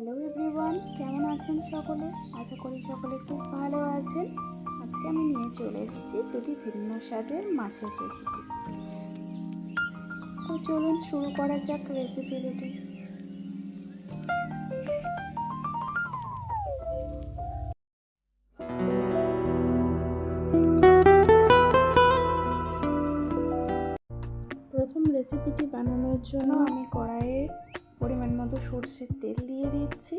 Hello everyone, কেমন আছেন সকলে? আশা করি সকলে খুব ভালো আছেন। আজকে আমি নিয়ে চলে এসেছি দুটি ভিন্ন স্বাদের মাছের রেসিপি তো চলুন শুরু করা যাক রেসিপি দুটি। প্রথম রেসিপিটি বানানোর জন্য আমি কড়াইয়ে পরিমাণ মতো সর্ষের তেল দিয়ে দিচ্ছি।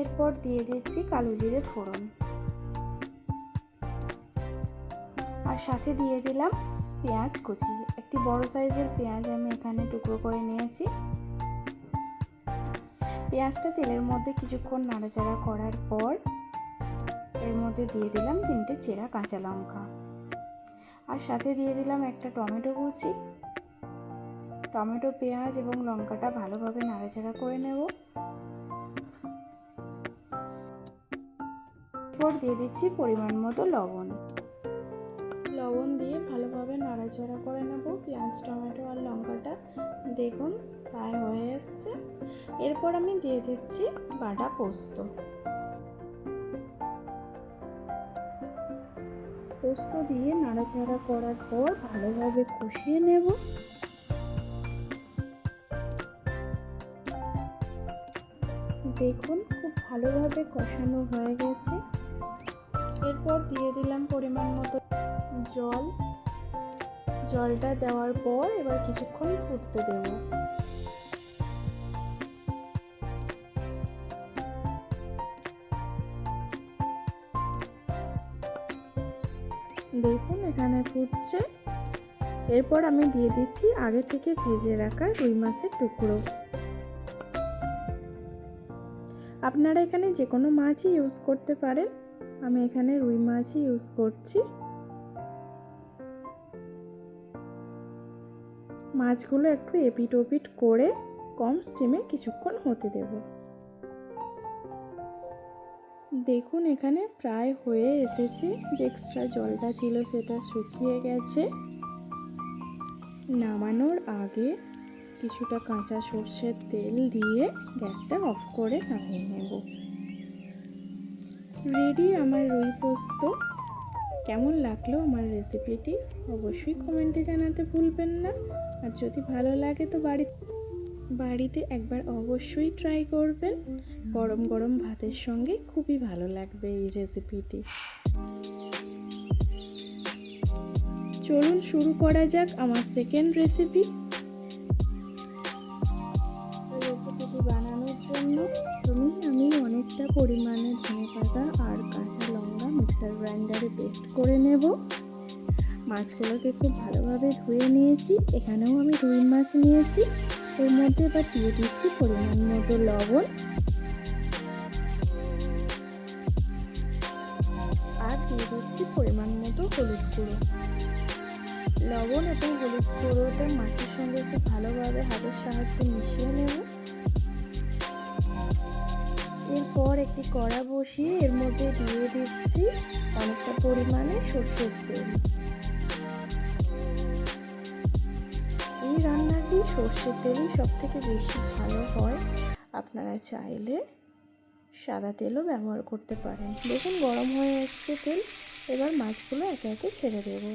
এরপর দিয়ে দিচ্ছি কালো জিরে ফোড়ন। আর সাথে দিয়ে দিলাম পেঁয়াজ কুচি। একটি বড় সাইজের পেঁয়াজ আমি এখানে টুকরো করে নিয়েছি। পেঁয়াজটা তেলের মধ্যে কিছুক্ষণ নাড়াচাড়া করার পর এর মধ্যে দিয়ে দিলাম তিনটে চেরা কাঁচা লঙ্কা। আর সাথে দিয়ে দিলাম একটা টমেটো কুচি। টমেটো, পেঁয়াজ এবং লঙ্কাটা ভালোভাবে নাড়াচাড়া করে নেব। এরপর দিয়ে দিচ্ছি পরিমাণ মতো লবণ। লবণ দিয়ে ভালোভাবে নাড়াচাড়া করে নেব। পেঁয়াজ, টমেটো আর লঙ্কাটা দেখুন প্রায় হয়ে এসছে। এরপর আমি দিয়ে দিচ্ছি বাটা পোস্ত। পোস্ত দিয়ে নাড়াচাড়া করার পর ভালোভাবে কষিয়ে নেব। দেখুন, খুব ভালোভাবে কষানো হয়ে গেছে। এরপর দিয়ে দিলাম পরিমাণ মতো জল। জলটা দেওয়ার পর এবার কিছুক্ষণ ফুটতে দেব। দেখুন, এখানে ফুটছে। এরপর আমি দিয়ে দিচ্ছি আগে থেকে ভেজে রাখা রুই মাছের টুকরো। আপনারা এখানে যে কোনো মাছই ইউজ করতে পারেন। আমি এখানে রুই মাছই ইউজ করছি। মাছগুলো একটু এপিট ওপিট করে কম স্টিমে কিছুক্ষণ হতে দেব। দেখুন, এখানে প্রায় হয়ে এসেছে। যে এক্সট্রা জলটা ছিল সেটা শুকিয়ে গেছে। নামানোর আগে কিছুটা কাঁচা সর্ষের তেল দিয়ে গ্যাসটা অফ করে নামিয়ে নেব। রেডি আমার রুই পোস্ত। কেমন লাগল আমার রেসিপিটি অবশ্যই কমেন্টে জানাতে ভুলবেন না। আর যদি ভালো লাগে তো বাড়ি বাড়িতে একবার অবশ্যই ট্রাই করবেন। গরম গরম ভাতের সঙ্গে খুবই ভালো লাগবে এই রেসিপিটি। চলুন শুরু করা যাক আমার সেকেন্ড রেসিপি অনেকটা পরিমাণে ধনে পাতা আর কাঁচা লঙ্কা মিক্সার গ্রাইন্ডারে পেস্ট করে নেব। মাছগুলোকে খুব ভালোভাবে ধুয়ে নিয়েছি। এখানেও আমি রুই মাছ নিয়েছি। এর মধ্যে এবার দিয়ে দিচ্ছি পরিমাণ মতো লবণ। আর দিয়ে দিচ্ছি পরিমাণ মতো হলুদ গুঁড়ো। লবণ এবং হলুদ গুঁড়োটা মাছের সঙ্গে খুব ভালোভাবে হাতের সাহায্যে মিশিয়ে নেব। একটি কড়া বসিয়ে এর মধ্যে দিয়ে দিচ্ছি অনেকটা পরিমাণে সর্ষের তেল। এই রান্নাটি সর্ষের তেলই সব থেকে বেশি ভালো হয়। আপনারা চাইলে সাদা তেলও ব্যবহার করতে পারেন। দেখুন, গরম হয়ে এসছে তেল। এবার মাছগুলো একে একে ছেড়ে দেবো।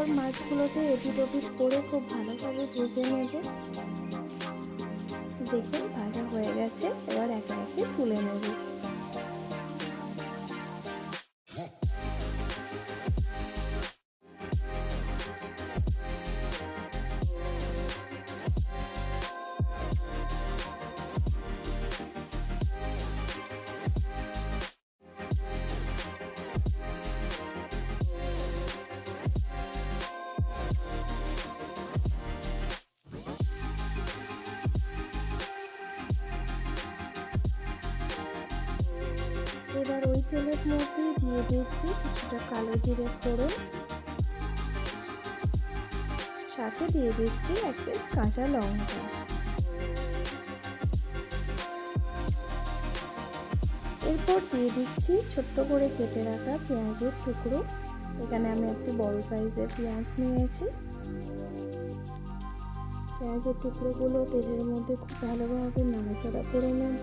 এরপর মাছগুলোকে এপিট ওপিট করে খুব ভালোভাবে ভেজে নেব। দেখুন, ভাজা হয়ে গেছে। এবার একে একে তুলে নেব। তেলের মধ্যে দিয়ে দিচ্ছি কিছুটা কালো জিরে ফোড়ন। সাথে দিয়ে দিচ্ছি এক পিস কাঁচা লঙ্কা। এরপর দিয়ে দিচ্ছি ছোট্ট করে কেটে রাখা পেঁয়াজের টুকরো। এখানে আমি একটি বড় সাইজের পেঁয়াজ নিয়েছি। পেঁয়াজের টুকরোগুলো তেলের মধ্যে খুব ভালোভাবে নাড়াচাড়া করে নেব।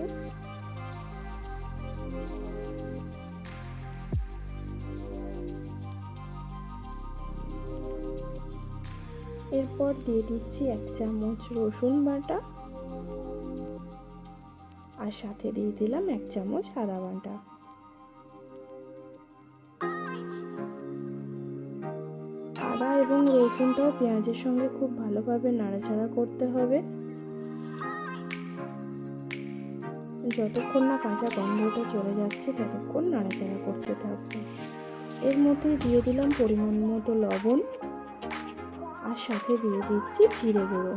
এরপর দিয়ে দিচ্ছি এক চামচ রসুন বাটা আর সাথে দিয়ে দিলাম এক চামচ আদা বাটা। আদা এবং রসুনটাও পেঁয়াজের সঙ্গে খুব ভালোভাবে নাড়াচাড়া করতে হবে। যতক্ষণ না কাঁচা গন্ধটা চলে যাচ্ছে, ততক্ষণ নাড়াচাড়া করতে থাকবে। এর মধ্যে দিয়ে দিলাম পরিমাণ মতো লবণ। আর সাথে দিয়ে দিচ্ছি জিরে গুঁড়ো।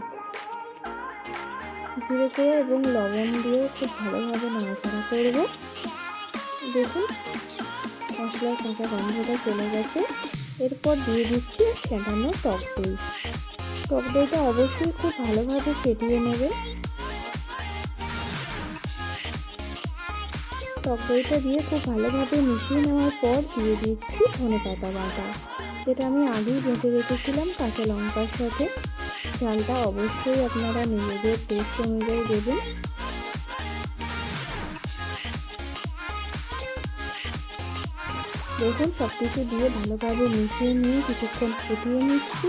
জিরে গুঁড়ো এবং লবণ দিয়ে খুব ভালোভাবে নাড়াচাড়া করব দেখুন, মশলার কাঁচা গন্ধটা চলে গেছে। এরপর দিয়ে দিচ্ছি ফেটানো টক দই। টক দইটা অবশ্যই খুব ভালোভাবে ফেটিয়ে নেবে। টক দইটা দিয়ে খুব ভালোভাবে মিশিয়ে নেওয়ার পর দিয়ে দিচ্ছি ধনে পাতা বাটা। যেটা আমি আগেই বেঁধে রেখেছিলাম কাঁচা লঙ্কার সাথে। ঝালটা অবশ্যই আপনারা নিজেদের টেস্ট অনুযায়ী দেবেন। দেখুন সব কিছু দিয়ে ভালোভাবে মিশিয়ে নিয়ে কিছুক্ষণ ফুটিয়ে নিচ্ছি।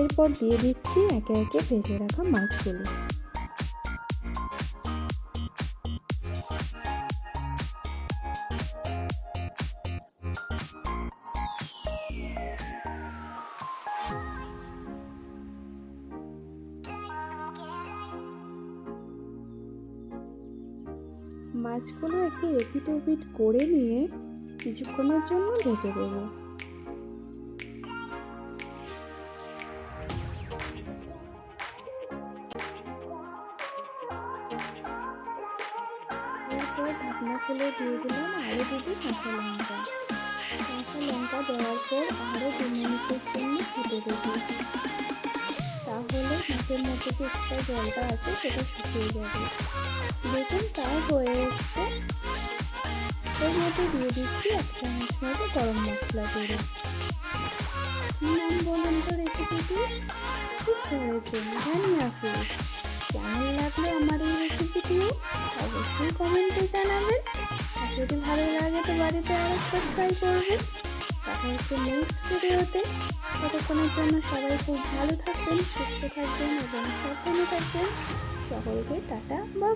এরপর দিয়ে দিচ্ছি একে একে ভেজে রাখা মাছগুলো। মাছগুলো একটু এপিট ওপিট করে নিয়ে কিছুক্ষণের জন্য ঢেকে দেবো। ঢাকনা খুলে দিয়ে দিলাম আরও দুটি কাঁচা লঙ্কা। কাঁচা লঙ্কা দেওয়ার পর আরও দু মিনিটের জন্য ফুটে দেবো। তাহলে মাছের মধ্যে যে এক্সট্রা জলটা আছে সেটা শুকিয়ে যাবে। দেখুন তাই হয়ে এসছে। এর মধ্যে দিয়ে দিচ্ছি এক চামচ মতো গরম মশলা করে নাম বলুন তো রেসিপিটি ঠিক হয়েছে ধনিয়া ফিস কেমন লাগল আমার এই রেসিপিটিও অবশ্যই কমেন্টে জানাবেন। আর যদি ভালো লাগে তো বাড়িতে আরেকটা ট্রাই করবেন। দেখা হচ্ছে নেক্সট ভিডিওতে ততক্ষণের জন্য সবাই খুব ভালো থাকবেন, সুস্থ থাকবেন এবং সাবধানে থাকবেন। সকলকে টাটা বা